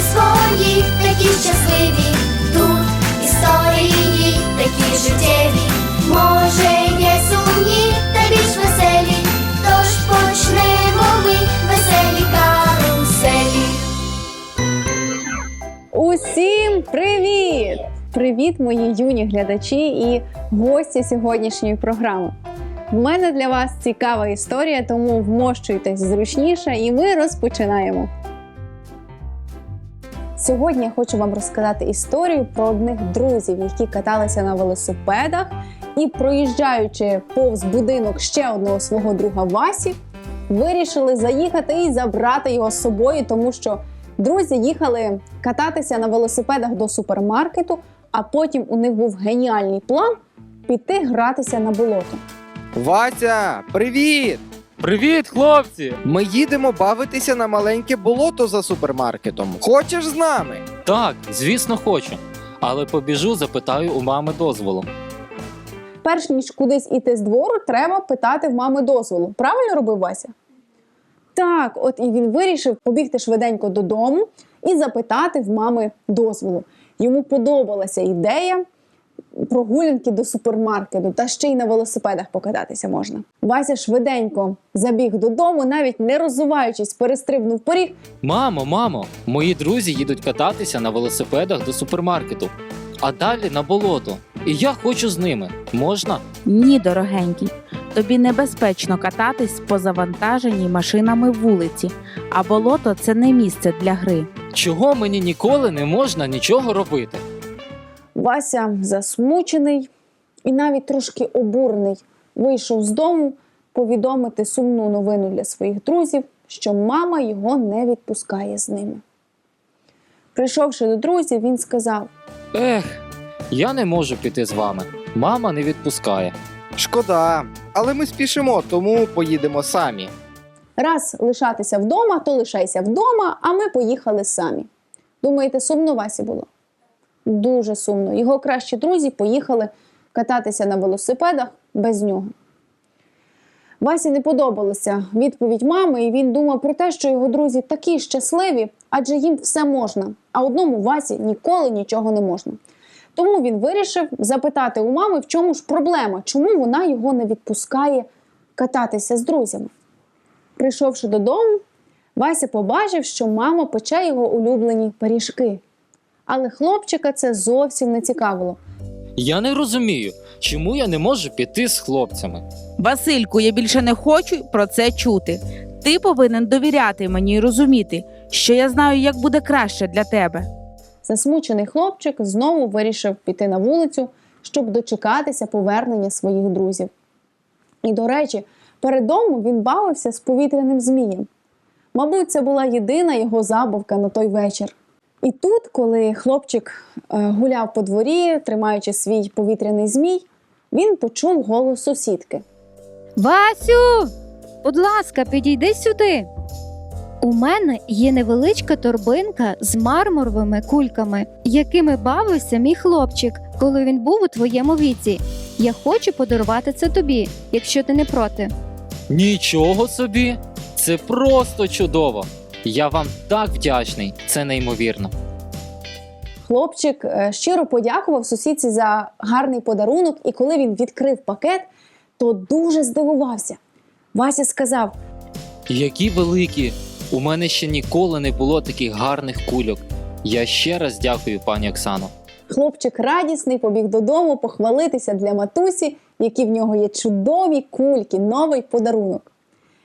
свої, такі щасливі. Тут історії такі життєві. Може, є сумні та більш веселі. Тож почнемо ми веселі каруселі. Усім привіт! Привіт, мої юні глядачі і гості сьогоднішньої програми. В мене для вас цікава історія, тому вмощуйтесь зручніше, і ми розпочинаємо. Сьогодні я хочу вам розказати історію про одних друзів, які каталися на велосипедах і, проїжджаючи повз будинок ще одного свого друга Васі, вирішили заїхати і забрати його з собою, тому що друзі їхали кататися на велосипедах до супермаркету, а потім у них був геніальний план піти гратися на болото. Вася, привіт! Привіт, хлопці! Ми їдемо бавитися на маленьке болото за супермаркетом. Хочеш з нами? Так, звісно, хочу. Але побіжу, запитаю у мами дозволу. Перш ніж кудись іти з двору, треба питати в мами дозволу. Правильно робив Вася? Так, от і він вирішив побігти швиденько додому і запитати в мами дозволу. Йому подобалася ідея прогулянки до супермаркету, та ще й на велосипедах покататися можна. Вася швиденько забіг додому, навіть не роззуваючись, перестрибнув поріг Мамо, мамо, мої друзі їдуть кататися на велосипедах до супермаркету, а далі на болото. І я хочу з ними. Можна? Ні, дорогенький, тобі небезпечно кататись по завантаженій машинами вулиці, а болото це не місце для гри. Чого мені ніколи не можна нічого робити? Вася засмучений і навіть трошки обурений вийшов з дому повідомити сумну новину для своїх друзів, що мама його не відпускає з ними. Прийшовши до друзів, він сказав: Ех, я не можу піти з вами. Мама не відпускає. Шкода, але ми спішимо, тому поїдемо самі. раз лишатися вдома, то лишайся вдома, а ми поїхали самі. Думаєте, сумно Васі було? Дуже сумно. Його кращі друзі поїхали кататися на велосипедах без нього. Васі не подобалася відповідь мами, і він думав про те, що його друзі такі щасливі, адже їм все можна, а одному Васі ніколи нічого не можна. Тому він вирішив запитати у мами, в чому ж проблема, чому вона його не відпускає кататися з друзями. Прийшовши додому, Вася побачив, що мама пече його улюблені пиріжки. Але хлопчика це зовсім не цікавило. Я не розумію, чому я не можу піти з хлопцями. Васильку, я більше не хочу про це чути. Ти повинен довіряти мені і розуміти, що я знаю, як буде краще для тебе. Засмучений хлопчик знову вирішив піти на вулицю, щоб дочекатися повернення своїх друзів. І, до речі, перед домом він бавився з повітряним змієм. Мабуть, це була єдина його забавка на той вечір. І тут, коли хлопчик е, гуляв по дворі, тримаючи свій повітряний змій, він почув голос сусідки. Васю, будь ласка, підійди сюди. У мене є невеличка торбинка з мармуровими кульками, якими бавився мій хлопчик, коли він був у твоєму віці. Я хочу подарувати це тобі, якщо ти не проти. Нічого собі! Це просто чудово! Я вам так вдячний, це неймовірно. Хлопчик е, щиро подякував сусідці за гарний подарунок, і коли він відкрив пакет, то дуже здивувався. Вася сказав: Які великі! У мене ще ніколи не було таких гарних кульок. Я ще раз дякую, пані Оксано. Хлопчик радісний побіг додому похвалитися для матусі, які в нього є чудові кульки, новий подарунок.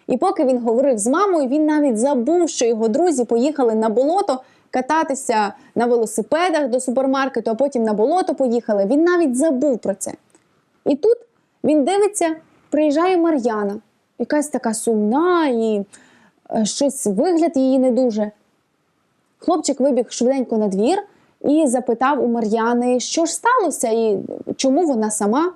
І поки він говорив з мамою, він навіть забув, що його друзі поїхали на болото кататися на велосипедах до супермаркету, а потім на болото поїхали. Він навіть забув про це. І тут він дивиться, приїжджає Мар'яна, якась така сумна і е, щось вигляд її не дуже. Хлопчик вибіг швиденько на двір і запитав у Мар'яни, що ж сталося і чому вона сама.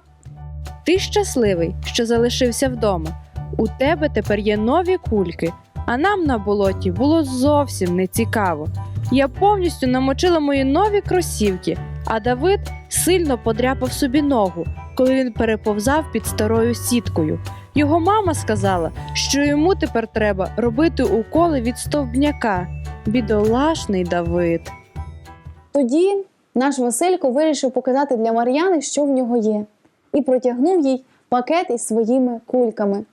Ти щасливий, що залишився вдома. У тебе тепер є нові кульки, а нам на болоті було зовсім не цікаво. Я повністю намочила мої нові кросівки, а Давид сильно подряпав собі ногу, коли він переповзав під старою сіткою. Його мама сказала, що йому тепер треба робити уколи від стовбняка. Бідолашний Давид. Тоді наш Василько вирішив показати для Мар'яни, що в нього є, і протягнув їй пакет із своїми кульками.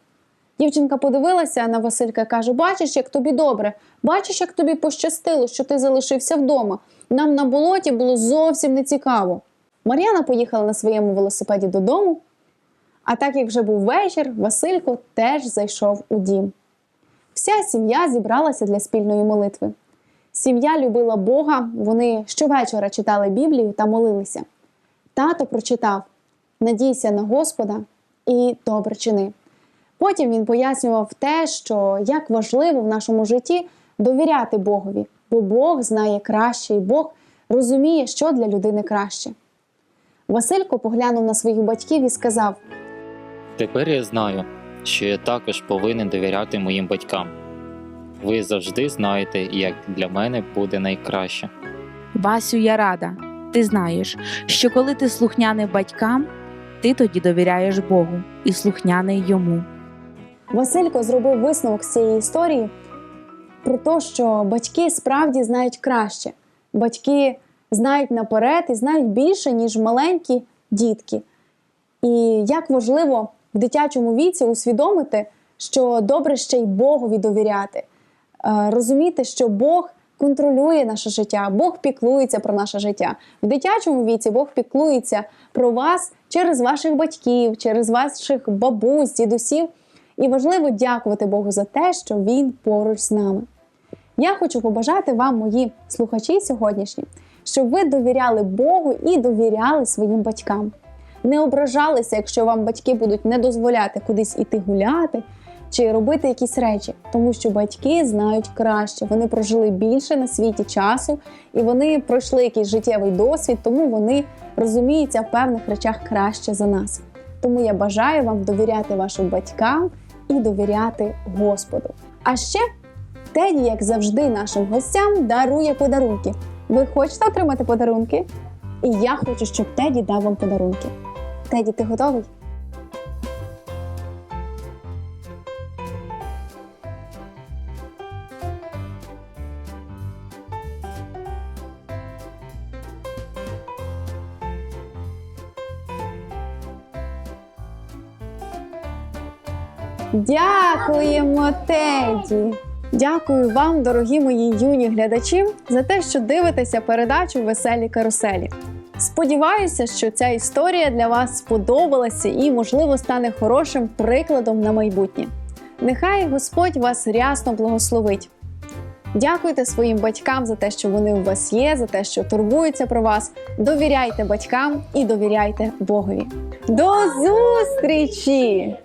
Дівчинка подивилася на Василька і каже: Бачиш, як тобі добре, бачиш, як тобі пощастило, що ти залишився вдома. Нам на болоті було зовсім не цікаво. Мар'яна поїхала на своєму велосипеді додому, а так як вже був вечір, Василько теж зайшов у дім. Вся сім'я зібралася для спільної молитви. Сім'я любила Бога, вони щовечора читали Біблію та молилися. Тато прочитав Надійся на Господа і добре чини. Потім він пояснював те, що як важливо в нашому житті довіряти Богові, бо Бог знає краще і Бог розуміє, що для людини краще. Василько поглянув на своїх батьків і сказав: Тепер я знаю, що я також повинен довіряти моїм батькам. Ви завжди знаєте, як для мене буде найкраще. Васю, я рада. Ти знаєш, що коли ти слухняний батькам, ти тоді довіряєш Богу і слухняний йому. Василько зробив висновок з цієї історії про те, що батьки справді знають краще. Батьки знають наперед і знають більше, ніж маленькі дітки. І як важливо в дитячому віці усвідомити, що добре ще й Богові довіряти, Е, розуміти, що Бог контролює наше життя, Бог піклується про наше життя. В дитячому віці Бог піклується про вас через ваших батьків, через ваших бабусь, дідусів. І важливо дякувати Богу за те, що Він поруч з нами. Я хочу побажати вам, мої слухачі сьогоднішні, щоб ви довіряли Богу і довіряли своїм батькам. Не ображалися, якщо вам батьки будуть не дозволяти кудись іти гуляти чи робити якісь речі, тому що батьки знають краще. Вони прожили більше на світі часу і вони пройшли якийсь життєвий досвід, тому вони розуміються в певних речах краще за нас. Тому я бажаю вам довіряти вашим батькам і довіряти Господу. А ще Теді, як завжди, нашим гостям дарує подарунки. Ви хочете отримати подарунки? І я хочу, щоб Теді дав вам подарунки. Теді, ти готовий? Дякуємо, Теді! Дякую вам, дорогі мої юні глядачі, за те, що дивитеся передачу Веселі каруселі. Сподіваюся, що ця історія для вас сподобалася і, можливо, стане хорошим прикладом на майбутнє. Нехай Господь вас рясно благословить. Дякуйте своїм батькам за те, що вони у вас є, за те, що турбуються про вас. Довіряйте батькам і довіряйте Богові. До зустрічі!